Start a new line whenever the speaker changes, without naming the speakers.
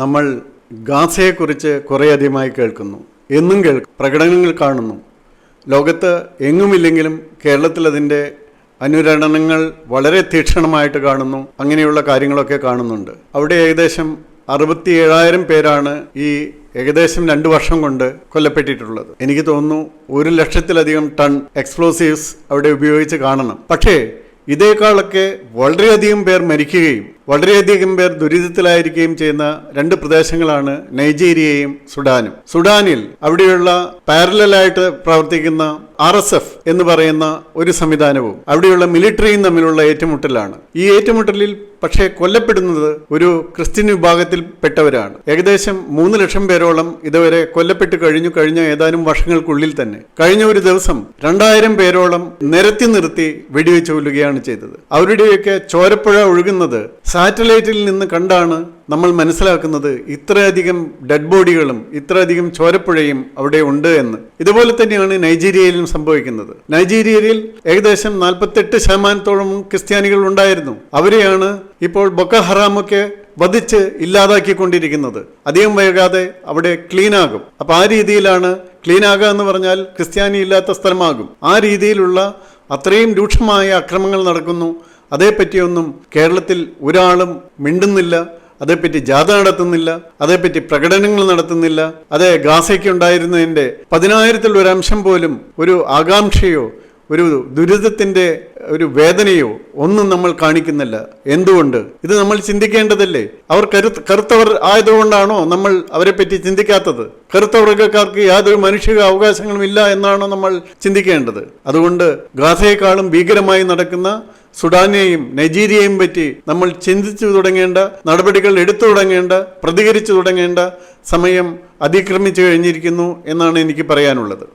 നമ്മൾ ഗാസയെക്കുറിച്ച് കുറേയധികമായി കേൾക്കുന്നു. എന്നും കേൾക്കും പ്രകടനങ്ങൾ കാണുന്നു. ലോകത്ത് എങ്ങുമില്ലെങ്കിലും കേരളത്തിൽ അതിന്റെ അനുരണനങ്ങൾ വളരെ തീക്ഷണമായിട്ട് കാണുന്നു. അങ്ങനെയുള്ള കാര്യങ്ങളൊക്കെ കാണുന്നുണ്ട്. അവിടെ ഏകദേശം അറുപത്തി ഏഴായിരം പേരാണ് ഈ ഏകദേശം രണ്ട് വർഷം കൊണ്ട് കൊല്ലപ്പെട്ടിട്ടുള്ളത്. എനിക്ക് തോന്നുന്നു ഒരു ലക്ഷത്തിലധികം ടൺ എക്സ്പ്ലോസീവ്സ് അവിടെ ഉപയോഗിച്ച് കാണണം. പക്ഷേ ഇതേക്കാളൊക്കെ വളരെയധികം പേർ മരിക്കുകയും വളരെയധികം പേർ ദുരിതത്തിലായിരിക്കുകയും ചെയ്യുന്ന രണ്ട് പ്രദേശങ്ങളാണ് നൈജീരിയയും സുഡാനും. സുഡാനിൽ അവിടെയുള്ള പാരലായിട്ട് പ്രവർത്തിക്കുന്ന ആർ എസ് എഫ് എന്ന് പറയുന്ന ഒരു സംവിധാനവും അവിടെയുള്ള മിലിറ്ററിയും തമ്മിലുള്ള ഏറ്റുമുട്ടലാണ്. ഈ ഏറ്റുമുട്ടലിൽ പക്ഷേ കൊല്ലപ്പെടുന്നത് ഒരു ക്രിസ്ത്യൻ വിഭാഗത്തിൽപ്പെട്ടവരാണ്. ഏകദേശം മൂന്ന് ലക്ഷം പേരോളം ഇതുവരെ കൊല്ലപ്പെട്ട് കഴിഞ്ഞു കഴിഞ്ഞ ഏതാനും വർഷങ്ങൾക്കുള്ളിൽ തന്നെ. കഴിഞ്ഞ ഒരു ദിവസം രണ്ടായിരം പേരോളം നിരത്തി നിർത്തി വെടിവെച്ചു കൊല്ലുകയാണ് ചെയ്തത്. അവരുടെയൊക്കെ ചോരപ്പുഴ ഒഴുകുന്നത് സാറ്റലൈറ്റിൽ നിന്ന് കണ്ടാണ് നമ്മൾ മനസ്സിലാക്കുന്നത് ഇത്രയധികം ഡെഡ് ബോഡികളും ഇത്രയധികം ചോരപ്പുഴയും അവിടെ ഉണ്ട് എന്ന്. ഇതുപോലെ തന്നെയാണ് നൈജീരിയയിലും സംഭവിക്കുന്നത്. നൈജീരിയയിൽ ഏകദേശം നാൽപ്പത്തെട്ട് ശതമാനത്തോളം ക്രിസ്ത്യാനികൾ ഉണ്ടായിരുന്നു. അവരെയാണ് ഇപ്പോൾ ബൊക്ക ഹറാമൊക്കെ വധിച്ച് ഇല്ലാതാക്കിക്കൊണ്ടിരിക്കുന്നത്. അധികം വൈകാതെ അവിടെ ക്ലീനാകും. അപ്പം ആ രീതിയിലാണ് ക്ലീനാകുക എന്ന് പറഞ്ഞാൽ ക്രിസ്ത്യാനി ഇല്ലാത്ത സ്ഥലമാകും. ആ രീതിയിലുള്ള അത്രയും രൂക്ഷമായ അക്രമങ്ങൾ നടക്കുന്നു. അതേപ്പറ്റിയൊന്നും കേരളത്തിൽ ഒരാളും മിണ്ടുന്നില്ല. അതേപ്പറ്റി ജാഥ നടത്തുന്നില്ല. അതേപ്പറ്റി പ്രകടനങ്ങൾ നടത്തുന്നില്ല. അതേ ഗാസയ്ക്ക് ഉണ്ടായിരുന്നതിന്റെ പതിനായിരത്തിൽ ഒരു അംശം പോലും ഒരു ആകാംക്ഷയോ ഒരു ദുരിതത്തിന്റെ ഒരു വേദനയോ ഒന്നും നമ്മൾ കാണിക്കുന്നില്ല. എന്തുകൊണ്ട്? ഇത് നമ്മൾ ചിന്തിക്കേണ്ടതല്ലേ? അവർ കരുത്ത് കറുത്തവർ ആയതുകൊണ്ടാണോ നമ്മൾ അവരെ പറ്റി ചിന്തിക്കാത്തത്? കറുത്ത വർഗക്കാർക്ക് യാതൊരു മനുഷ്യ അവകാശങ്ങളും ഇല്ല എന്നാണോ നമ്മൾ ചിന്തിക്കേണ്ടത്? അതുകൊണ്ട് ഗാസയെക്കാളും ഭീകരമായി നടക്കുന്ന സുഡാനെയും നൈജീരിയയും പറ്റി നമ്മൾ ചിന്തിച്ചു തുടങ്ങേണ്ട നടപടികൾ എടുത്തു തുടങ്ങേണ്ട പ്രതികരിച്ചു തുടങ്ങേണ്ട സമയം അതിക്രമിച്ചു കഴിഞ്ഞിരിക്കുന്നു എന്നാണ് എനിക്ക് പറയാനുള്ളത്.